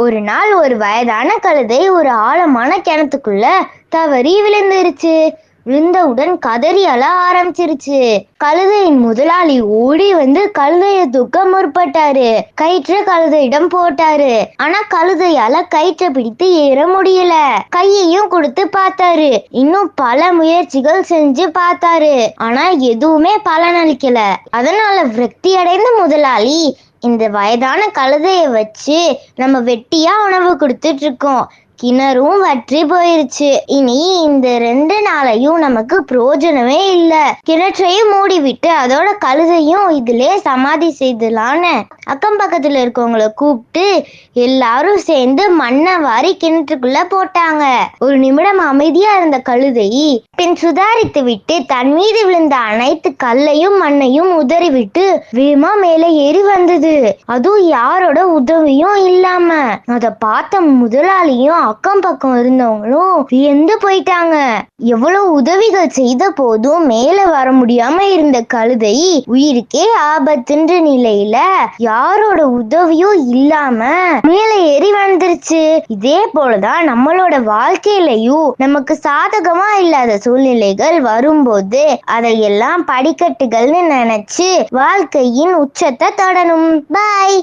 ஒரு நாள் ஒரு வயதான கழுதை ஒரு ஆழமான கிணத்துக்குள்ள தவறி விழுந்துருச்சு. விழுந்தவுடன் கதறி அழ ஆரம்பிச்சிருச்சு. கழுதையின் முதலாளி ஓடி வந்து கழுதைய தூக்க முற்பட்டாரு. கயிற்ற கழுதையிடம் போட்டாரு. ஆனா கழுதையால கயிற்றை பிடித்து ஏற முடியல. கையையும் கொடுத்து பார்த்தாரு. இன்னும் பல முயற்சிகள் செஞ்சு பார்த்தாரு. ஆனா எதுவுமே பலனளிக்கல. அதனால விரக்தி அடைந்த முதலாளி இந்த வயதான கழுதையை வச்சு நம்ம வெட்டியா உணவு கொடுத்துட்டு இருக்கோம். கிணறும் வற்றி போயிருச்சு. இனி இந்த ரெண்டு நாளையும் நமக்கு பிரோஜனமே இல்ல. கிணற்றையும் மூடி விட்டு அதோட கழுதையும் இதுலே சமாதி செய்தலான்னு அக்கம் பக்கத்துல இருக்கவங்கள கூப்பிட்டு எல்லாரும் சேர்ந்து மண்ணை வாரி கிணற்றுக்குள்ள போட்டாங்க. ஒரு நிமிடம் அமைதியா இருந்த கழுதை பின் சுதாரித்து விட்டு தன் மீது விழுந்த அனைத்து கல்லையும் மண்ணையும் உதறிவிட்டு வேகமா மேலே ஏறி வந்தது. அதுவும் யாரோட உதவியும் இல்லாம. அத பார்த்த முதலாளியும் அக்கம் பக்கம் இருந்தவங்களும் வியந்து போயிட்டாங்க. எவ்வளவு உதவிகள் செய்த போதும் மேல வர முடியாம இருந்த கழுதை உயிருக்கே ஆபத்துன்ற நிலையில யாரோட உதவியும் இல்லாம மேல ஏறி வந்துருச்சு இதே போலதான் நம்மளோட வாழ்க்கையிலயும் நமக்கு சாதகமா இல்லாத சூழ்நிலைகள் வரும்போது அதையெல்லாம் படிக்கட்டுகள்னு நினைச்சு வாழ்க்கையின் உச்சத்தை தொடணும். பாய்